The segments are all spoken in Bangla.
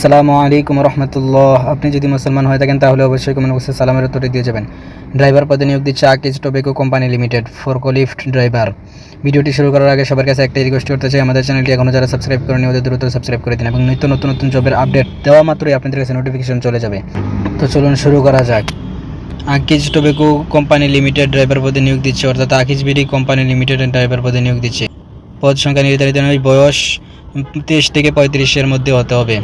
আসসালামু আলাইকুম রহমতুল্লাহ। আপনি যদি মুসলমান হয়ে থাকেন, তাহলে অবশ্যই কমেন্ট বক্সে সালামের উত্তরে দিয়ে যাবেন। ড্রাইভার পদে নিয়োগ দিচ্ছে Akij tobacco company limited, forklift driver. ভিডিওটি শুরু করার আগে সবার কাছে একটাই রিকোয়েস্ট করতে চাই, আমাদের চ্যানেলটি এখনও যারা সাবস্ক্রাইব করেনি ওদের দ্রুত সাবস্ক্রাইব করে দিন এবং নিত্য নতুন নতুন জবের আপডেট দেওয়া মাত্রই আপনাদের কাছে নোটিফিকেশন চলে যাবে। তো চলুন শুরু করা যাক। Akij tobacco company limited driver পদে নিয়োগ দিচ্ছে, অর্থাৎ Akij BD company limited driver পদে নিয়োগ দিচ্ছে। পদ সংখ্যা নির্ধারিত নয়, বয়স তেইশ থেকে পঁয়ত্রিশের মধ্যে হতে হবে।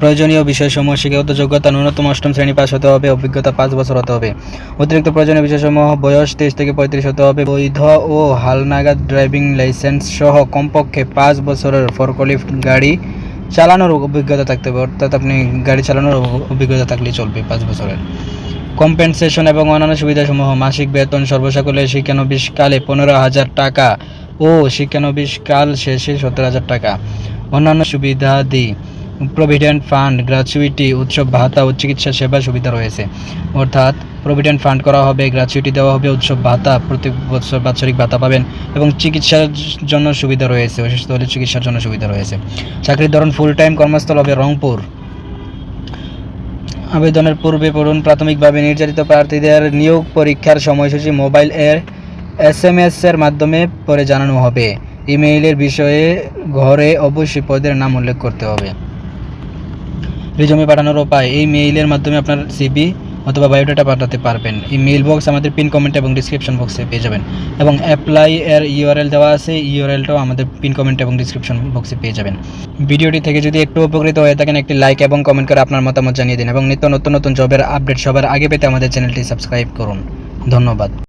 প্রয়োজনীয় বিষয়সমূহ শিক্ষাগত যোগ্যতা, ন্যূনতম অষ্টম শ্রেণি পাস হতে হবে, অভিজ্ঞতা পাঁচ বছর হতে হবে। অতিরিক্ত প্রয়োজনীয় বিষয়সমূহ বয়স তেইশ থেকে পঁয়ত্রিশ হতে হবে, বৈধ ও হালনাগাদ ড্রাইভিং লাইসেন্স সহ কমপক্ষে পাঁচ বছরের ফরকলিফট গাড়ি চালানোর অভিজ্ঞতা থাকতে হবে, অর্থাৎ আপনি গাড়ি চালানোর অভিজ্ঞতা থাকলেই চলবে পাঁচ বছরের। কম্পেনসেশন এবং অন্যান্য সুবিধাসমূহ, মাসিক বেতন সর্বসাকুল্যে শিক্ষানবিশ কালে পনেরো হাজার টাকা ও শিক্ষানবিশ কাল শেষে সত্তর হাজার টাকা। অন্যান্য সুবিধা সুবিধাদি প্রভিডেন্ট ফান্ড গ্র্যাচুইটি উৎসব, ভাতা ও চিকিৎসা সেবা সুবিধা রয়েছে। অর্থাৎ প্রভিডেন্ট ফান্ড করা হবে গ্র্যাচুইটি দেওয়া হবে, উৎসব, ভাতা, প্রতি বছর বাৎসরিক ভাতা পাবেন এবং চিকিৎসার জন্য সুবিধা রয়েছে অসুস্থ হলে চিকিৎসার জন্য সুবিধা রয়েছে। চাকরির ধরন ফুল টাইম কর্মস্থল হবে রংপুর। আবেদনের পূর্বে পড়ুন, প্রাথমিকভাবে নির্ধারিত প্রার্থীদের নিয়োগ পরীক্ষার সময়সূচি মোবাইল এর এস এম এর মাধ্যমে পরে জানানো হবে। ইমেইলের বিষয়ে ঘরে অবশ্যই পদের নাম উল্লেখ করতে হবে। রিজমে পাঠানোর উপায়, এই মেইলের মাধ্যমে আপনার সিবি অথবা বায়োডাটা পাঠাতে পারবেন। এই মেইল বক্স আমাদের পিন কমেন্ট এবং ডিসক্রিপশন বক্সে পেয়ে যাবেন। এবং অ্যাপ্লাই এর ইউআরএল দেওয়া আছে ইউআরএলটাও আমাদের পিন কমেন্ট এবং ডিসক্রিপশন বক্সে পেয়ে যাবেন। ভিডিওটি থেকে যদি একটু উপকৃত হয়ে থাকেন, একটি লাইক এবং কমেন্ট করে আপনার মতামত জানিয়ে দিন এবং নিত্য নতুন নতুন জবের আপডেট সবার আগে পেতে আমাদের চ্যানেলটি সাবস্ক্রাইব করুন। ধন্যবাদ।